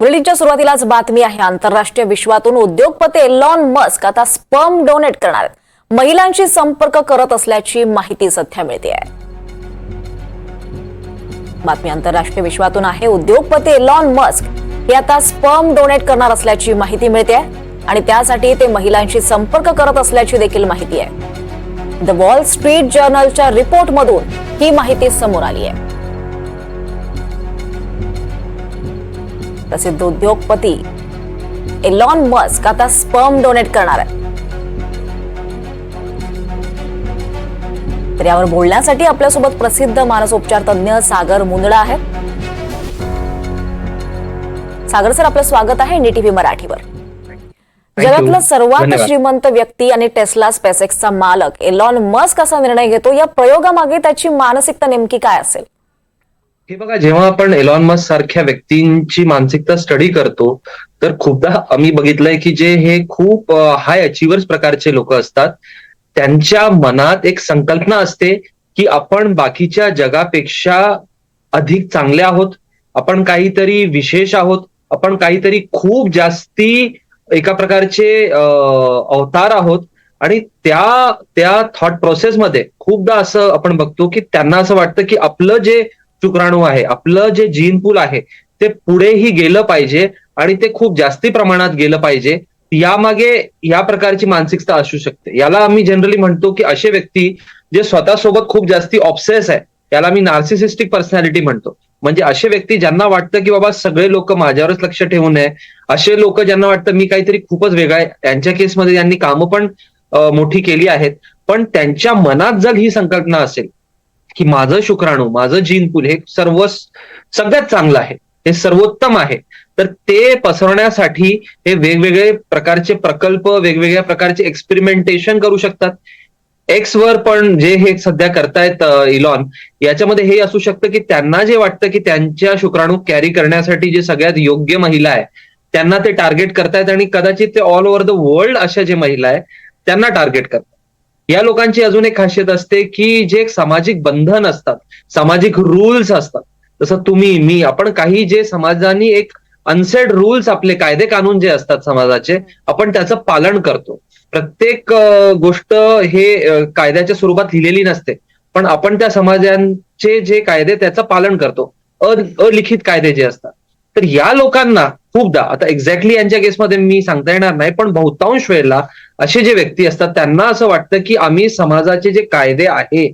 बुलेटिनच्या सुरुवातीलाच बातमी आहे आंतरराष्ट्रीय विश्वातून उद्योगपती एलॉन मस्क आता स्पर्म डोनेट करणार आहेत. महिलांशी संपर्क करत असल्याची माहिती सध्या मिळते आहे. बातमी आंतरराष्ट्रीय विश्वातून आहे उद्योगपती एलॉन मस्क हे आता स्पर्म डोनेट करणार असल्याची माहिती मिळते आहे आणि त्यासाठी ते महिलांशी संपर्क करत असल्याची देखील माहिती आहे. द वॉल स्ट्रीट जर्नलच्या रिपोर्टमधून ही माहिती समोर आली आहे. प्रसिद्ध उद्योगपती एलॉन मस्क आता स्पर्म डोनेट करणार आहे. तर यावर बोलण्यासाठी आपल्यासोबत प्रसिद्ध मानसोपचार तज्ञ सागर मुंदडा आहेत. सागर सर आपलं स्वागत आहे एनडीटीव्ही मराठीवर. जगातलं सर्वात. श्रीमंत व्यक्ती आणि टेस्ला स्पेसेक्सचा मालक एलॉन मस्क असा निर्णय घेतो. या प्रयोगामागे त्याची मानसिकता नेमकी काय असेल? हे बघा जेव्हा आपण एलॉन मस्क सारख्या व्यक्तींची मानसिकता स्टडी करतो तर खूपदा आम्ही बघितलंय की जे हे खूप हाय अचिव्हर्स प्रकारचे लोक असतात त्यांच्या मनात एक संकल्पना असते की आपण बाकीच्या जगापेक्षा अधिक चांगले आहोत आपण काहीतरी विशेष आहोत आपण काहीतरी खूप जास्ती एका प्रकारचे अवतार आहोत आणि त्या त्या थॉट प्रोसेसमध्ये खूपदा असं आपण बघतो की त्यांना असं वाटतं की आपलं जे शुक्राणू आहे. आपलं जे जीन पूल आहे ते पुढेही गेलं पाहिजे आणि ते खूप जास्ती प्रमाणात गेलं पाहिजे. यामागे या प्रकारची मानसिकता असू शकते. याला आम्ही जनरली म्हणतो की असे व्यक्ती जे स्वतःसोबत खूप जास्ती ऑब्सेस आहे याला मी नार्सिसिस्टिक पर्सनॅलिटी म्हणतो. म्हणजे असे व्यक्ती ज्यांना वाटतं की बाबा सगळे लोक माझ्यावरच लक्ष ठेवू नये असे लोक ज्यांना वाटतं मी काहीतरी खूपच वेगळा आहे त्यांच्या केसमध्ये त्यांनी कामं पण मोठी केली आहेत. पण त्यांच्या मनात जर ही संकल्पना असेल की माझं शुक्राणू माझं जीन पूल हे सर्व सगळ्यात चांगलं आहे. हे सर्वोत्तम आहे. तर ते पसरवण्यासाठी हे वेगवेगळे प्रकारचे प्रकल्प वेगवेगळ्या प्रकारचे एक्सपेरिमेंटेशन करू शकतात. एक्स वर पण जे हे सध्या करतायत इलॉन याच्यामध्ये हे असू शकतं की त्यांना जे वाटतं की त्यांच्या शुक्राणू कॅरी करण्यासाठी जे सगळ्यात योग्य महिला आहे त्यांना ते टार्गेट करतायत आणि कदाचित ते ऑल ओव्हर द वर्ल्ड अशा जे महिला आहे त्यांना टार्गेट करतात या लोकांची अजून एक खासियत असते की जे एक सामाजिक बंधन असतात सामाजिक रूल्स असतात. जसं तुम्ही मी आपण काही जे समाजाने एक अनसेड रूल्स आपले कायदे कानून जे असतात समाजाचे आपण त्याचं पालन करतो. प्रत्येक गोष्ट हे कायद्याच्या स्वरूपात लिहिलेली नसते. पण आपण त्या समाजांचे जे कायदे त्याचं पालन करतो. अलिखित कायदे जे असतात. तर या लोकांना खूपदा आता एक्झॅक्टली यांच्या केसमध्ये मी सांगता येणार नाही पण बहुतांश वेळेला असे जे व्यक्ती असतात त्यांना असं वाटतं की आम्ही समाजाचे जे कायदे आहे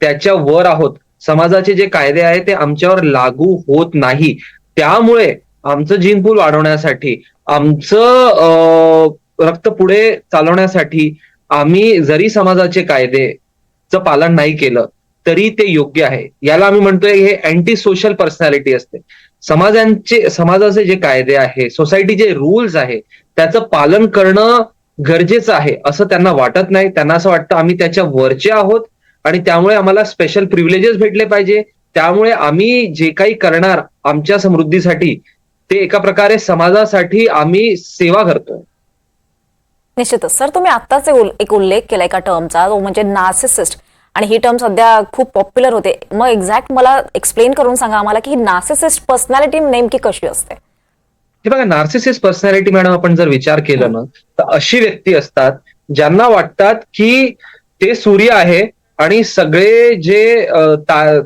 त्याच्या वर आहोत. समाजाचे जे कायदे आहे ते आमच्यावर लागू होत नाही. त्यामुळे आमचं जिनपूल वाढवण्यासाठी आमचं रक्त पुढे चालवण्यासाठी आम्ही जरी समाजाचे कायदेचं पालन नाही केलं तरी ते योग्य आहे. याला आम्ही म्हणतोय हे अँटी सोशल पर्सनॅलिटी असते. समाजांचे समाजाचे जे कायदे आहे सोसायटीचे रूल्स आहे त्याचं पालन करणं गरजेचं आहे असं त्यांना वाटत नाही. त्यांना असं वाटतं आम्ही त्याच्या वरचे आहोत आणि त्यामुळे आम्हाला स्पेशल प्रिव्हिलेजेस भेटले पाहिजे. त्यामुळे आम्ही जे काही करणार आमच्या समृद्धीसाठी ते एका प्रकारे समाजासाठी आम्ही सेवा करतोय. निश्चितच. सर तुम्ही आत्ताच एक उल्लेख केला एका टर्मचा तो म्हणजे नार्सिसिस्ट आणि ही टर्म सध्या खूप पॉप्युलर होते. मग एक्झॅक्ट मला एक्सप्लेन करून सांगा आम्हाला की ही नार्सिसिस्ट पर्सनॅलिटी नेमकी कशी असते? हे बघा नार्सिसिस पर्सनॅलिटी मॅडम आपण जर विचार केला ना तर अशी व्यक्ती असतात ज्यांना वाटतात की ते सूर्य आहे आणि सगळे जे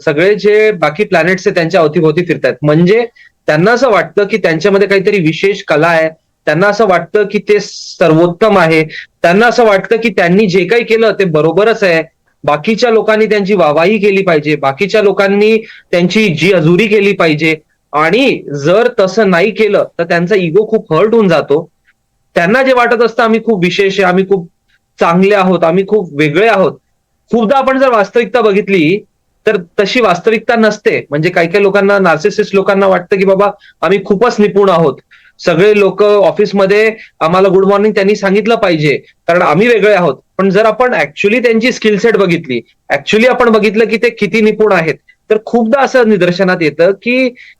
सगळे जे बाकी प्लॅनेट्स आहे त्यांच्या अवतीभोवती फिरतात म्हणजे त्यांना असं वाटतं की त्यांच्यामध्ये काहीतरी विशेष कला आहे. त्यांना असं वाटतं की ते सर्वोत्तम आहे. त्यांना असं वाटतं की त्यांनी जे काही केलं ते बरोबरच आहे. बाकीच्या लोकांनी त्यांची वाहवाही केली पाहिजे. बाकीच्या लोकांनी त्यांची जी अजुरी केली पाहिजे. आणि जर तसं नाही केलं तर त्यांचा इगो खूप हर्ट होऊन जातो. त्यांना जे वाटत असतं आम्ही खूप विशेष आहे आम्ही खूप चांगले आहोत आम्ही खूप वेगळे आहोत. खूपदा आपण जर वास्तविकता बघितली तर तशी वास्तविकता नसते. म्हणजे काही काही लोकांना नार्सिसिस्ट लोकांना वाटतं की बाबा आम्ही खूपच निपुण आहोत. सगळे लोक ऑफिसमध्ये आम्हाला गुड मॉर्निंग त्यांनी सांगितलं पाहिजे कारण आम्ही वेगळे आहोत. पण जर आपण ऍक्च्युली त्यांची स्किल सेट बघितली ऍक्च्युली आपण बघितलं की ते किती निपुण आहेत तर खूपदा असं निदर्शनात येतं की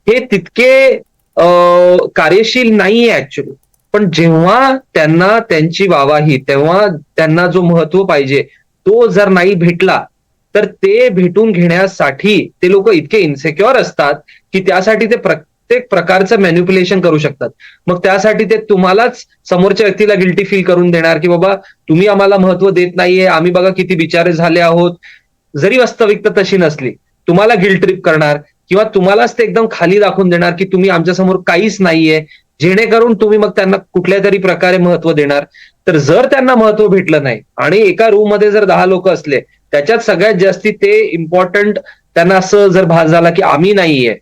हे तितके कार्यशील कार्यशील नाहीये ऍक्च्युली पण जेव्हा त्यांना त्यांची वावाही तेव्हा त्यांना जो महत्त्व पाहिजे तो जर नाही भेटला तर ते भेटून घेण्यासाठी ते लोक इतके इन्सेक्युअर असतात की त्यासाठी ते प्रत्येक प्रकारचं मॅन्युप्युलेशन करू शकतात. मग त्यासाठी ते तुम्हालाच समोरच्या व्यक्तीला गिल्टी फील करून देणार की बाबा तुम्ही आम्हाला महत्त्व देत नाहीये आम्ही बघा किती बिचारे झाले आहोत. जरी वास्तविकता तशी नसली तुम्हाला गिल्ट ट्रिप करणार किंवा तुम्हालाच ते एकदम खाली दाखवून देणार की तुम्ही आमच्यासमोर काहीच नाहीये. जेणेकरून तुम्ही मग त्यांना कुठल्या तरी प्रकारे महत्त्व देणार. तर जर त्यांना महत्त्व भेटलं नाही आणि एका रूममध्ये जर दहा लोक असले त्याच्यात सगळ्यात जास्ती ते इम्पॉर्टंट त्यांना असं जर भास झाला की आम्ही नाहीये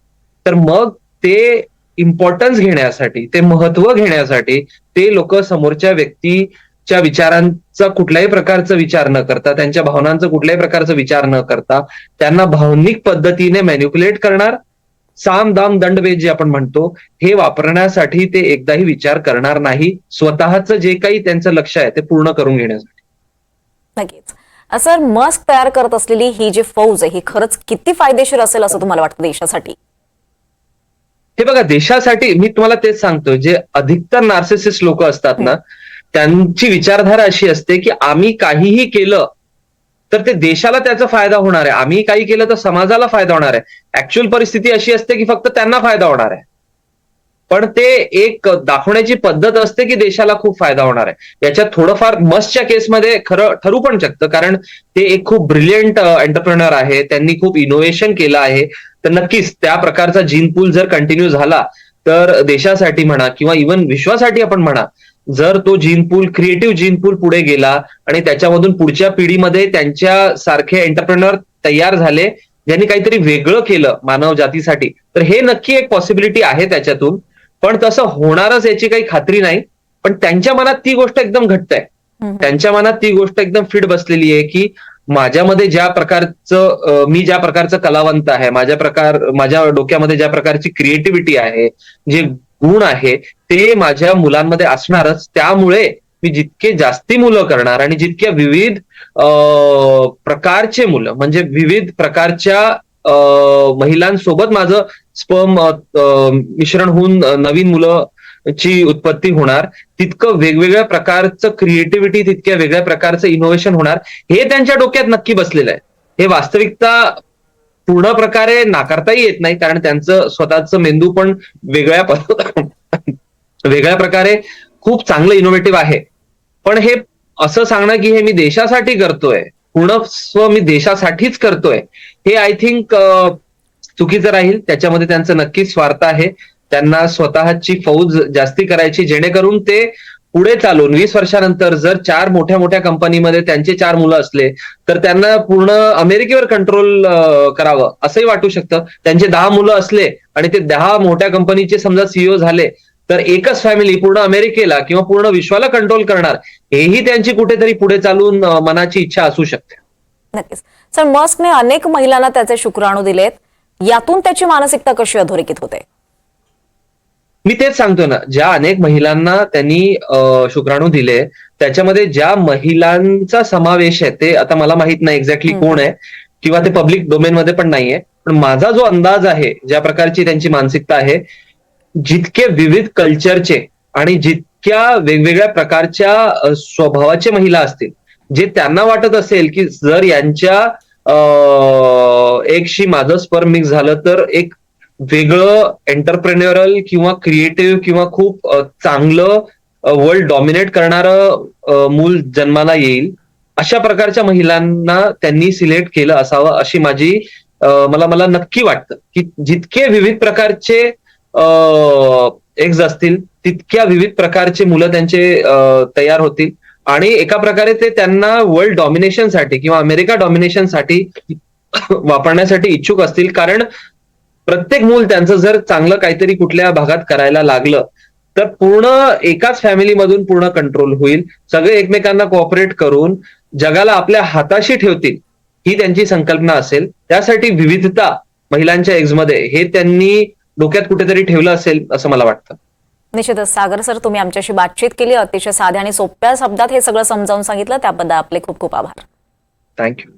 तर मग ते इम्पॉर्टन्स घेण्यासाठी ते महत्त्व घेण्यासाठी ते लोक समोरच्या व्यक्ती व्यक्तीच्या विचारांचा कुठल्याही प्रकारचा विचार न करता त्यांच्या भावनांचा कुठल्याही प्रकारचा विचार न करता त्यांना भावनिक पद्धतीने मॅन्युप्युलेट करणार. साम दाम दंडभेद जे आपण म्हणतो हे वापरण्यासाठी ते एकदाही विचार करणार नाही. स्वतःचं जे काही त्यांचं लक्ष आहे ते पूर्ण करून घेण्यासाठी. नक्कीच. सर मस्क तयार करत असलेली ही जी फौज आहे ही खरंच किती फायदेशीर असेल असं तुम्हाला वाटतं देशासाठी? हे बघा देशासाठी मी तुम्हाला तेच सांगतो जे अधिकतर नार्सिसिस्ट लोक असतात ना त्यांची विचारधारा अशी असते की आम्ही काहीही केलं तर ते देशाला त्याचा फायदा होणार आहे. आम्ही काही केलं तर समाजाला फायदा होणार आहे. ऍक्च्युअल परिस्थिती अशी असते की फक्त त्यांना फायदा होणार आहे. पण ते एक दाखवण्याची पद्धत असते की देशाला खूप फायदा होणार आहे. याच्यात थोडंफार मस्टच्या केसमध्ये खरं ठरू पण शकतं कारण ते एक खूप ब्रिलियंट एंटरप्रेनर आहे. त्यांनी खूप इनोव्हेशन केलं आहे. तर नक्कीच त्या प्रकारचा जीन पूल जर कंटिन्यू झाला तर देशासाठी म्हणा किंवा इव्हन विश्वासाठी आपण म्हणा जर तो gene pool creative gene pool पुढे गेला आणि त्याच्यामधून पुढच्या पिढीमध्ये त्यांच्या सारखे एंटरप्रेनर तयार झाले ज्यांनी काहीतरी वेगळं केलं मानव जातीसाठी तर हे नक्की एक पॉसिबिलिटी आहे त्याच्यातून. पण तसं होणारच याची काही खात्री नाही. पण त्यांच्या मनात ती गोष्ट एकदम घट्ट आहे. त्यांच्या मनात ती गोष्ट एकदम फिट बसलेली आहे की माझ्यामध्ये ज्या प्रकारचं मी ज्या प्रकारचं कलावंत आहे माझ्या प्रकार माझ्या डोक्यामध्ये ज्या प्रकारची क्रिएटिव्हिटी आहे जे गुण आहे ते माझ्या मुलांमध्ये असणारच. त्यामुळे मी जितके जास्ती मुलं करणार आणि जितक्या विविध प्रकारचे मुलं म्हणजे विविध प्रकारच्या महिलांसोबत माझं स्पर्म मिश्रण होऊन नवीन मुलं ची उत्पत्ती होणार. तितकं वेगवेगळ्या प्रकारचं क्रिएटिव्हिटी तितक्या वेगळ्या प्रकारचं इनोव्हेशन होणार. हे त्यांच्या डोक्यात नक्की बसलेलं आहे. हे वास्तविकता पूर्ण प्रकारे नाकारताही येत नाही कारण त्यांचं स्वतःचं मेंदू पण वेगळ्या वेगळ्या प्रकारे खूप चांगलं इनोव्हेटिव्ह आहे. पण हे असं सांगणं की हे मी देशासाठी करतोय पूर्ण स्व मी देशासाठीच करतोय हे आय थिंक चुकीचं राहील. त्याच्यामध्ये त्यांचं नक्कीच स्वार्थ आहे. त्यांना स्वतःची फौज जास्ती करायची जेणेकरून ते पुढे चालून वीस वर्षानंतर जर चार मोठ्या मोठ्या कंपनीमध्ये त्यांचे चार मुलं असले तर त्यांना पूर्ण अमेरिकेवर कंट्रोल करावं असंही वाटू शकतं. त्यांचे दहा मुलं असले आणि ते दहा मोठ्या कंपनीचे समजा सीईओ झाले तर एकच फॅमिली पूर्ण अमेरिकेला किंवा पूर्ण विश्वाला कंट्रोल करणार हेही त्यांची कुठेतरी पुढे चालून मनाची इच्छा असू शकते. नक्कीच. सर मस्कने अनेक महिलांना त्याचे शुक्राणू दिलेत. यातून त्याची मानसिकता कशी अधोरेखित होते? मी तेच सांगतो ना ज्या अनेक महिलांना त्यांनी शुक्राणू दिले त्याच्यामध्ये ज्या महिलांचा समावेश आहे ते आता मला माहीत नाही एक्झॅक्टली. कोण आहे किंवा ते पब्लिक डोमेन मध्ये पण नाहीये पण माझा जो अंदाज आहे ज्या प्रकारची त्यांची मानसिकता आहे जितके विविध कल्चरचे आणि जितक्या वेगवेगळ्या प्रकारच्या स्वभावाचे महिला असतील जे त्यांना वाटत असेल की जर यांच्या एकशी माझं स्पर्म मिक्स झालं तर एक वेगळं एंटरप्रेन्युअरल किंवा क्रिएटिव्ह किंवा खूप चांगलं वर्ल्ड डॉमिनेट करणारं मूल जन्माला येईल अशा प्रकारच्या महिलांना त्यांनी सिलेक्ट केलं असावं अशी माझी मला मला नक्की वाटतं की जितके विविध प्रकारचे एग्ज असतील तितक्या विविध प्रकारचे मुलं त्यांचे तयार होतील. आणि एका प्रकारे ते त्यांना वर्ल्ड डॉमिनेशनसाठी किंवा अमेरिका डॉमिनेशनसाठी वापरण्यासाठी इच्छुक असतील. कारण प्रत्येक मूल त्यांचं जर चांगलं काहीतरी कुठल्या भागात करायला लागलं तर पूर्ण एकाच फॅमिलीमधून पूर्ण कंट्रोल होईल. सगळे एकमेकांना कोऑपरेट करून जगाला आपल्या हाताशी ठेवतील ही त्यांची संकल्पना असेल. त्यासाठी विविधता महिलांच्या एग्जमध्ये हे त्यांनी डोक्यात कुठेतरी ठेवलं असेल असं मला वाटतं. निश्चितच. सागर सर तुम्ही आमच्याशी बातचीत केली अतिशय साध्या आणि सोप्या शब्दात हे सगळं समजावून सांगितलं. त्याबद्दल आपले खूप खूप आभार. थँक्यू